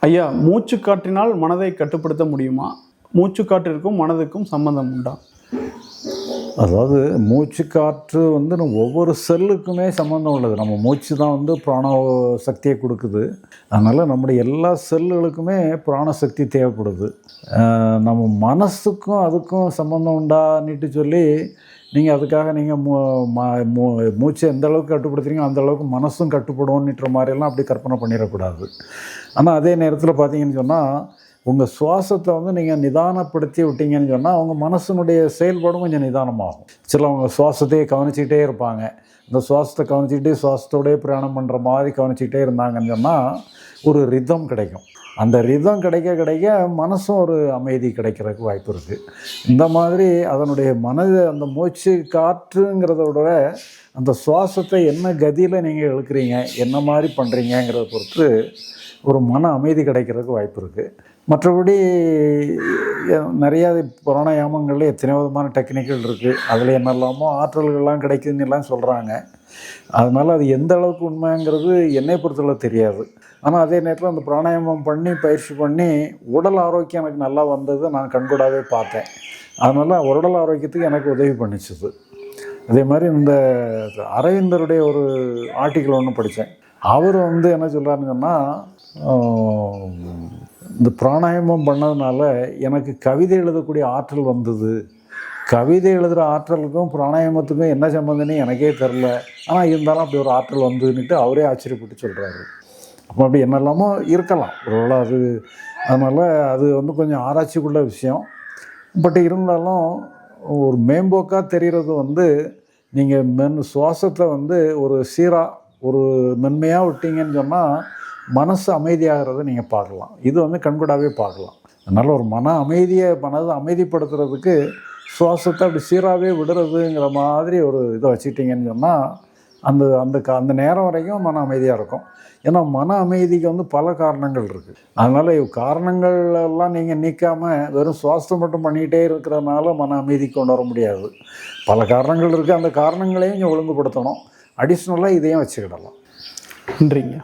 ஐயா மூச்சு காற்றினால் மனதை கட்டுப்படுத்த முடியுமா? மூச்சு காற்றிற்கும் மனதுக்கும் சம்பந்தம் உண்டா? அதாவது மூச்சு காற்று வந்து நம்ம ஒவ்வொரு செல்லுக்குமே சம்மந்தம் உள்ளது. நம்ம மூச்சு தான் வந்து பிராண சக்தியை கொடுக்குது. அதனால் நம்முடைய எல்லா செல்லுகளுக்குமே பிராண சக்தி தேவைப்படுது நம்ம மனசுக்கும் அதுக்கும் சம்மந்தம் உண்டான்னுட்டு சொல்லி நீங்கள் அதுக்காக நீங்கள் மூ மூ- மூச்சை எந்த அளவுக்கு கட்டுப்படுத்துறீங்களோ அந்த அளவுக்கு மனசும் கட்டுப்படும்ன்ற மாதிரியெல்லாம் அப்படி கற்பனை பண்ணிடக்கூடாது. ஆனால் அதே நேரத்தில் பார்த்தீங்கன்னு சொன்னால் உங்கள் சுவாசத்தை வந்து நீங்கள் நிதானப்படுத்தி விட்டீங்கன்னு சொன்னால் அவங்க மனசனுடைய செயல்பாடும் கொஞ்சம் நிதானமாகும். சிலவங்க சுவாசத்தையே கவனிச்சிக்கிட்டே இருப்பாங்க. இந்த சுவாசத்தை கவனிச்சிக்கிட்டே சுவாசத்தோடய பிரயாணம் பண்ணுற மாதிரி கவனிச்சிக்கிட்டே இருந்தாங்கன்னு சொன்னால் ஒரு ரிதம் கிடைக்கும். அந்த ரிதம் கிடைக்க கிடைக்க மனசும் ஒரு அமைதி கிடைக்கிறதுக்கு வாய்ப்பு இருக்குது இந்த மாதிரி அதனுடைய மனது அந்த மூச்சு காற்றுங்கிறத விட அந்த சுவாசத்தை என்ன கதியில் நீங்கள் இழுக்கிறீங்க என்ன மாதிரி பண்ணுறீங்கங்கிறத பொறுத்து ஒரு மன அமைதி கிடைக்கிறதுக்கு வாய்ப்பு இருக்குது மற்றபடி எ- நிறையா புராணாயாமங்களில் எத்தனையோ விதமான டெக்னிக்கல் இருக்குது அதில் என்னெல்லாமோ ஆற்றல்கள்லாம் கிடைக்குதுன்னு எல்லாம் சொல்கிறாங்க அதனால் அது எந்த அளவுக்கு உண்மைங்கிறது என்னை பொறுத்தளவு தெரியாது. ஆனால் அதே நேரத்தில் அந்த பிராணாயாமம் பண்ணி பயிற்சி பண்ணி உடல் ஆரோக்கியம் எனக்கு நல்லா வந்தது நான் கண்கூடாகவே பார்த்தேன். அதனால் உடல் ஆரோக்கியத்துக்கு எனக்கு உதவி பண்ணிச்சுது. அதே மாதிரி இந்த அரவிந்தருடைய ஒரு ஆர்டிக்கல் ஒன்று படித்தேன் அவர் வந்து என்ன சொல்கிறாருங்கன்னா சொன்னால் இந்த பிராணாயாமம் பண்ணதுனால எனக்கு கவிதை எழுதக்கூடிய ஆற்றல் வந்தது. கவிதை எழுதுகிற ஆற்றலுக்கும் பிராணாயாமத்துக்கும் என்ன சம்மந்தம்னு எனக்கே தெரில ஆனால் இருந்தாலும் அப்படி ஒரு ஆற்றல் வந்ததுன்னுட்டு அவரே ஆச்சரியப்பட்டு சொல்கிறாரு அப்போ அப்படி என்னெல்லாமோ இருக்கலாம். ஒருவேளை அது அதனால் அது வந்து கொஞ்சம் ஆராய்ச்சிக்குள்ள விஷயம். பட் இருந்தாலும் ஒரு மேம்போக்காக தெரிகிறது வந்து நீங்கள் மென் சுவாசத்தை வந்து ஒரு சீராக ஒரு மென்மையாக விட்டீங்கன்னு சொன்னால் மனசு அமைதியாகிறத நீங்கள் பார்க்கலாம். இது வந்து கண்கூடாகவே பார்க்கலாம். அதனால் ஒரு மன அமைதியை மனதை அமைதிப்படுத்துறதுக்கு சுவாசத்தை அப்படி சீராகவே விடுறதுங்கிற மாதிரி ஒரு இதை வச்சுட்டிங்கன்னு சொன்னால் அந்த அந்த கா- அந்த நேரம் வரைக்கும் மன அமைதியாக இருக்கும். ஏன்னா மன அமைதிக்கு வந்து பல காரணங்கள் இருக்குது அதனால் காரணங்கள் எல்லாம் நீங்கள் நீக்காமல் வெறும் சுவாசம் மட்டும் பண்ணிக்கிட்டே இருக்கிறதுனால மன அமைதி கொண்டு வர முடியாது. பல காரணங்கள் இருக்குது அந்த காரணங்களையும் நீங்கள் ஒழுங்குபடுத்தணும். அடிஷ்னலாக இதையும் வச்சுக்கிடலாம். நன்றிங்க.